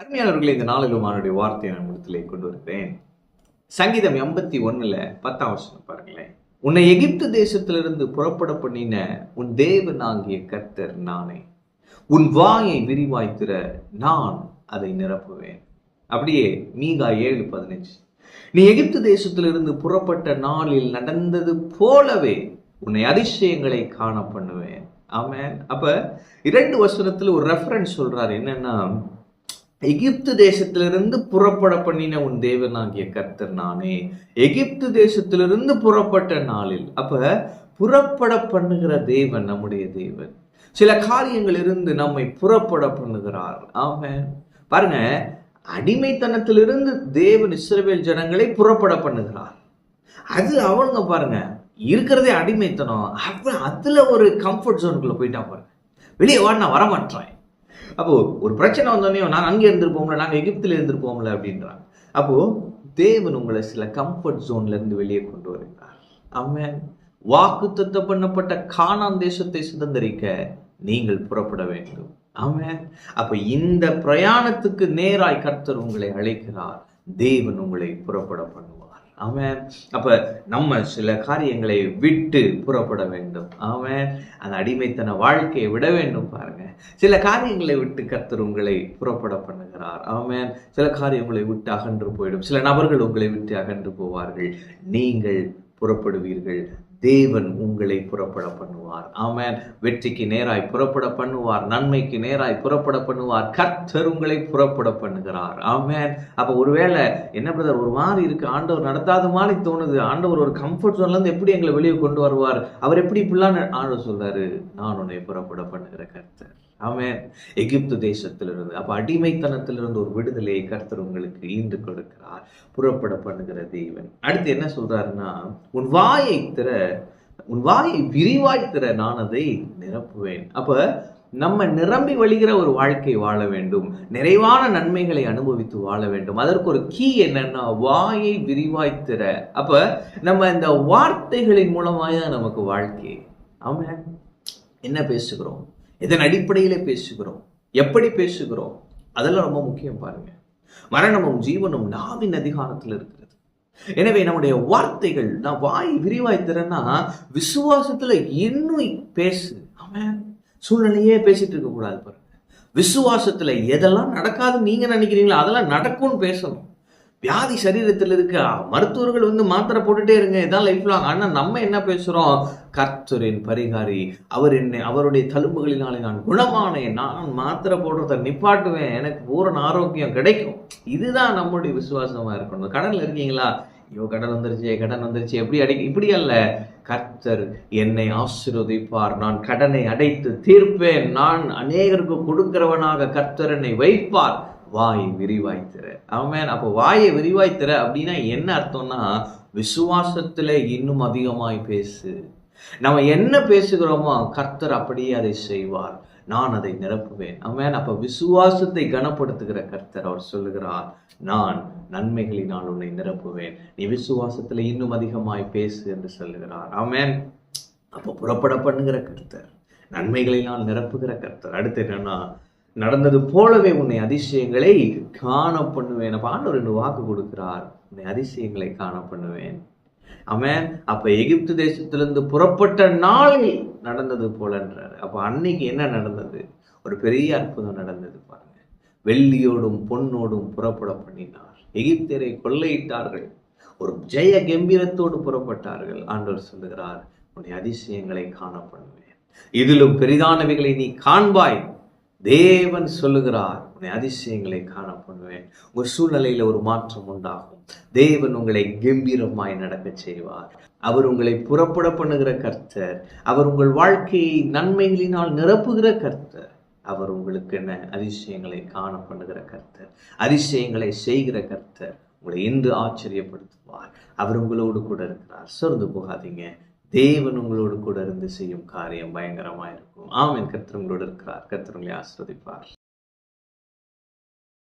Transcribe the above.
அருமையானவர்களே இந்த நாளிலும் அவனுடைய வார்த்தையை நான் முடித்திலே கொண்டு வருகிறேன். சங்கீதம் எண்பத்தி ஒன்றில் பத்தாம் வருஷம் பாருங்களேன். உன்னை எகிப்து தேசத்திலிருந்து புறப்பட பண்ணின உன் தேவன் ஆகிய கர்த்தர் நானே. உன் வாயை விரிவாய்த்திர நான் அதை நிரப்புவேன். அப்படியே மீகா ஏழு பதினஞ்சு. நீ எகிப்து தேசத்திலிருந்து புறப்பட்ட நாளில் நடந்தது போலவே உன்னை அதிசயங்களை காண பண்ணுவேன். ஆமாம் அப்ப இரண்டு வசனத்தில் ஒரு ரெஃபரன்ஸ் சொல்றாரு. என்னன்னா எகிப்து தேசத்திலிருந்து புறப்பட பண்ணின உன் தேவனாகிய கர்த்தர் நானே. எகிப்து தேசத்திலிருந்து புறப்பட்ட நாளில் அப்ப புறப்பட பண்ணுகிற தேவன் நம்முடைய தேவன். சில காரியங்கள் இருந்து நம்மை புறப்பட பண்ணுகிறார். ஆமென். பாருங்க அடிமைத்தனத்திலிருந்து தேவன் இஸ்ரவேல் ஜனங்களை புறப்பட பண்ணுகிறார். அது அவங்க பாருங்க இருக்கிறதே அடிமைத்தனம். அவன் அதுல ஒரு கம்ஃபர்ட் ஜோனுக்குள்ள போயிட்டா பாருங்க. வெளியே வா நான் வரமாட்டேன். அப்போ ஒரு பிரச்சனை வந்தோடனே நாங்கள் அங்கே இருந்திருப்போம்ல நாங்கள் எகிப்தில் இருந்திருப்போம்ல அப்படின்றாங்க. அப்போ தேவன் உங்களை சில கம்ஃபர்ட் ஜோன்ல இருந்து வெளியே கொண்டு வருகிறார். அவன் வாக்கு பண்ணப்பட்ட காணான் தேசத்தை சுதந்திரிக்க நீங்கள் புறப்பட வேண்டும். ஆமாம் அப்போ இந்த பிரயாணத்துக்கு நேராய் கர்த்தர் உங்களை அழைக்கிறார். தேவன் உங்களை புறப்பட பண்ணுவார். அவன் அப்போ நம்ம சில காரியங்களை விட்டு புறப்பட வேண்டும். அவன் அந்த அடிமைத்தன வாழ்க்கையை விட வேண்டும் பாருங்க. சில காரியங்களை விட்டு கர்த்தர் உங்களை புறப்பட பண்ணுகிறார். அவன் சில காரியங்களை விட்டு அகன்று போயிடும். சில நபர்கள் உங்களை விட்டு அகன்று போவார்கள். நீங்கள் புறப்படுவீர்கள். தேவன் உங்களை புறப்பட பண்ணுவார். ஆமேன். வெற்றிக்கு நேராய் புறப்பட பண்ணுவார். நன்மைக்கு நேராய் புறப்பட பண்ணுவார். கர்த்தர் உங்களை புறப்பட பண்ணுகிறார். ஆமேன். அப்ப ஒருவேளை என்ன பிரதர் ஒரு மாதிரி இருக்கு. ஆண்டவர் நடத்தாத மாதிரி தோணுது. ஆண்டவர் ஒரு கம்ஃபர்ட் ஜோன்ல இருந்து எப்படி எங்களை வெளியே கொண்டு வருவார்? அவர் எப்படி இப்படிலாம் ஆண்டவர் சொல்றாரு நான் உன்னை புறப்பட பண்ணுகிற கர்த்தர். ஆமேன். எகிப்து தேசத்திலிருந்து அப்ப அடிமைத்தனத்திலிருந்து ஒரு விடுதலையை கர்த்தர் உங்களுக்கு ஈண்டு கொடுக்கிறார். புறப்பட பண்ணுகிற தேவன். அடுத்து என்ன சொல்றாருன்னா உன் வாயை திற உன் வாயை விரிவாய் திற நான் அதை நிரப்புவேன். அப்ப நம்ம நிரம்பி வழிகிற ஒரு வாழ்க்கை வாழ வேண்டும். நிறைவான நன்மைகளை அனுபவித்து வாழ வேண்டும். அதற்கு ஒரு கீ என்னன்னா வாயை விரிவாய் திற. அப்ப நம்ம இந்த வார்த்தைகளின் மூலமாக தான் நமக்கு வாழ்க்கை. ஆமா என்ன பேசுகிறோம்? எதன் அடிப்படையில பேசுகிறோம்? எப்படி பேசுகிறோம்? அதெல்லாம் ரொம்ப முக்கியம் பாருங்க. மரணமும் ஜீவனும் நாவின் அதிகாரத்தில் இருக்கு எனவே நம்முடைய வார்த்தைகள் நான் வாய் விரிவாய் திறன்னா விசுவாசத்துல இன்னும் பேசு. அவன் சூழ்நிலையே பேசிட்டு இருக்க கூடாது பாருங்க. விசுவாசத்துல எதெல்லாம் நடக்காதுன்னு நீங்க நினைக்கிறீங்களோ அதெல்லாம் நடக்கும்னு பேசணும். வியாதி சரீரத்தில் இருக்க மருத்துவர்கள் வந்து மாத்திரை போட்டுட்டே இருங்க. இதான் லைஃப் லாங் ஆனால் நம்ம என்ன பேசுகிறோம் கர்த்தரின் பரிகாரி. அவர் என்னை அவருடைய தழும்புகளினாலே நான் குணமானேன். நான் மாத்திரை போடுறத நிப்பாட்டுவேன். எனக்கு பூரண ஆரோக்கியம் கிடைக்கும். இதுதான் நம்முடைய விசுவாசமாக இருக்கணும். கடனில் இருக்கீங்களா? ஐயோ கடன் வந்துருச்சு கடன் வந்துருச்சு. எப்படி அடை இப்படி அல்ல. கர்த்தர் என்னை ஆசிர்வதிப்பார். நான் கடனை அடைத்து தீர்ப்பேன். நான் அநேகருக்கு கொடுக்கிறவனாக கர்த்தர் என்னை வைப்பார். வாய் விரிவாய்த்திர அவன் அப்போ வாயை விரிவாய்த்திற அப்படின்னா என்ன அர்த்தம்னா விசுவாசத்துல இன்னும் அதிகமாய் பேசு. நம்ம என்ன பேசுகிறோமோ கர்த்தர் அப்படியே அதை செய்வார். நான் அதை நிரப்புவேன். அவன் அப்ப விசுவாசத்தை கனப்படுத்துகிற கர்த்தர் அவர் சொல்லுகிறார் நான் நன்மைகளினால் உன்னை நிரப்புவேன். நீ விசுவாசத்துல இன்னும் அதிகமாய் பேசு என்று சொல்லுகிறார். அவன் அப்போ புறப்பட பண்ணுகிற கர்த்தர் நன்மைகளினால் நிரப்புகிற கர்த்தர். அடுத்து என்னன்னா நடந்தது போலவே உன்னை அதிசயங்களை காண பண்ணுவேன். அப்ப ஆண்டவர் என்று வாக்கு கொடுக்கிறார். உன்னை அதிசயங்களை காண பண்ணுவேன். அவன் அப்ப எகிப்து தேசத்திலிருந்து புறப்பட்ட நாளில் நடந்தது போலன்றார் அப்ப அன்னைக்கு என்ன நடந்தது? ஒரு பெரிய அற்புதம் நடந்தது பாருங்க. வெள்ளியோடும் பொன்னோடும் புறப்பட பண்ணினார். எகிப்தரை கொள்ளையிட்டார்கள். ஒரு ஜெய கம்பீரத்தோடு புறப்பட்டார்கள். ஆண்டவர் சொல்லுகிறார் உன்னை அதிசயங்களை காண பண்ணுவேன். இதிலும் பெரிதானவைகளை நீ காண்பாய். தேவன் சொல்லுகிறார் உன்னை அதிசயங்களை காண பண்ணுவேன். உங்க சூழ்நிலையில ஒரு மாற்றம் உண்டாகும். தேவன் உங்களை கம்பீரமாய் நடக்க செய்வார். அவர் உங்களை புறப்பட பண்ணுகிற கர்த்தர். அவர் உங்கள் வாழ்க்கையை நன்மைகளினால் நிரப்புகிற கர்த்தர். அவர் உங்களுக்கு என்ன? அதிசயங்களை காண பண்ணுகிற கர்த்தர். அதிசயங்களை செய்கிற கர்த்தர். உங்களை இன்று ஆச்சரியப்படுத்துவார். அவர் உங்களோடு கூட இருக்கிறார். சொர்ந்து போகாதீங்க. தேவன் உங்களோடு கூட இருந்து செய்யும் காரியம் பயங்கரமாக இருக்கும். ஆம் என் கத்திரங்களோடு இருக்கிறார். கத்திரங்களை ஆஸ்வதிப்பார்